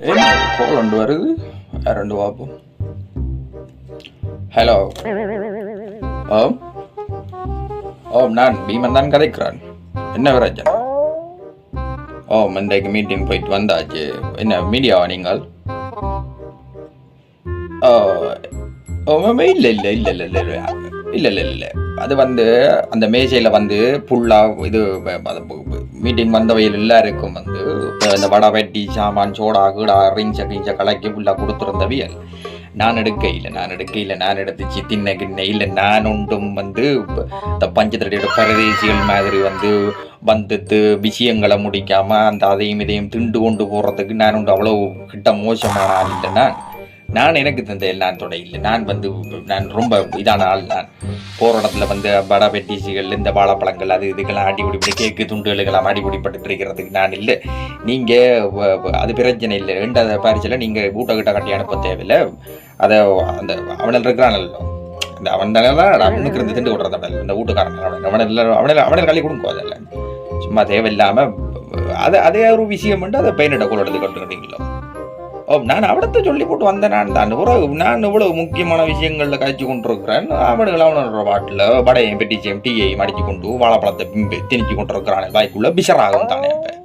என்ன கோல் வருது. ரெண்டு பார்ப்போம் ஹலோ ஓம் ஓம் நான் பீமன் தான் கதைக்கிறான். என்ன விராஜன்? ஓம் இன்றைக்கு மீட்டிங் போயிட்டு வந்தாச்சு. என்ன மீடியாவா நீங்கள்? ஓ ஓ இல்லை இல்லை இல்லை இல்லை இல்லை இல்லை இல்லை இல்லை. அது வந்து அந்த மேசையில் வந்து ஃபுல்லாக இது மீட்டிங் வந்தவையில் எல்லாருக்கும் வந்து இந்த வடை வெட்டி சாமான் சோடா கீடா ரிஞ்ச கிஞ்ச கலக்கி ஃபுல்லாக கொடுத்துருந்தவியல் நான் எடுக்க இல்லை நான் எடுக்க இல்லை நான் எடுத்துச்சு தின்ன கிண்ண இல்லை நான் ஒன்றும் வந்து இந்த பஞ்சத்தடியோட பரதேசிகள் மாதிரி வந்து வந்துட்டு விஷயங்களை முடிக்காமல் அந்த அதையும் இதையும் திண்டு கொண்டு போகிறதுக்கு நான் ஒன்று அவ்வளோ கிட்ட மோசமான ஆள் இல்லை நான். நான் எனக்கு தந்த நான் துணை இல்லை. நான் வந்து நான் ரொம்ப இதான ஆள் நான். போகிற இடத்துல வந்து வடை பெட்டிசிகள் இந்த வாழைப்பழங்கள் அது இதுக்கெல்லாம் அடி பிடிப்படி கேக்கு துண்டுகளுக்கெல்லாம் அடி பிடிப்பட்டு இருக்கிறதுக்கு நான் இல்லை. நீங்கள் அது பிரச்சனை இல்லை. ரெண்டாவது பாரிச்சில் நீங்கள் வீட்டை கிட்ட கட்டி அனுப்ப தேவையில்லை. அதை அந்த அவனில் இருக்கிறானല്ലോ இந்த அவன் தானே தான் அவனுக்கு இருந்து திண்டு விடுறது அவன். இந்த வீட்டுக்காரன் அவன். அவனில் அவனில் அவனில் கழி கொடுக்கும் அதில் சும்மா தேவையில்லாமல் அது அதே ஒரு விஷயம் வந்து அதை பெயினிட்ட கூட எடுத்து கட்டுக்கிட்டீங்களோ நான் அவடத்தை சொல்லி போட்டு வந்தேன் நான் தான் நான் இவ்வளவு முக்கியமான விஷயங்களில் கழிச்சு கொண்டிருக்கிறேன். அவனுகள் அவனோட பாட்டில் வடையும் பெட்டிச்சையும் டீயையும் அடிச்சு கொண்டு வாழைப்பழத்தை திணிச்சு கொண்டிருக்கிறான். வாய்க்குள்ள பிஷராகும் தானே இப்போ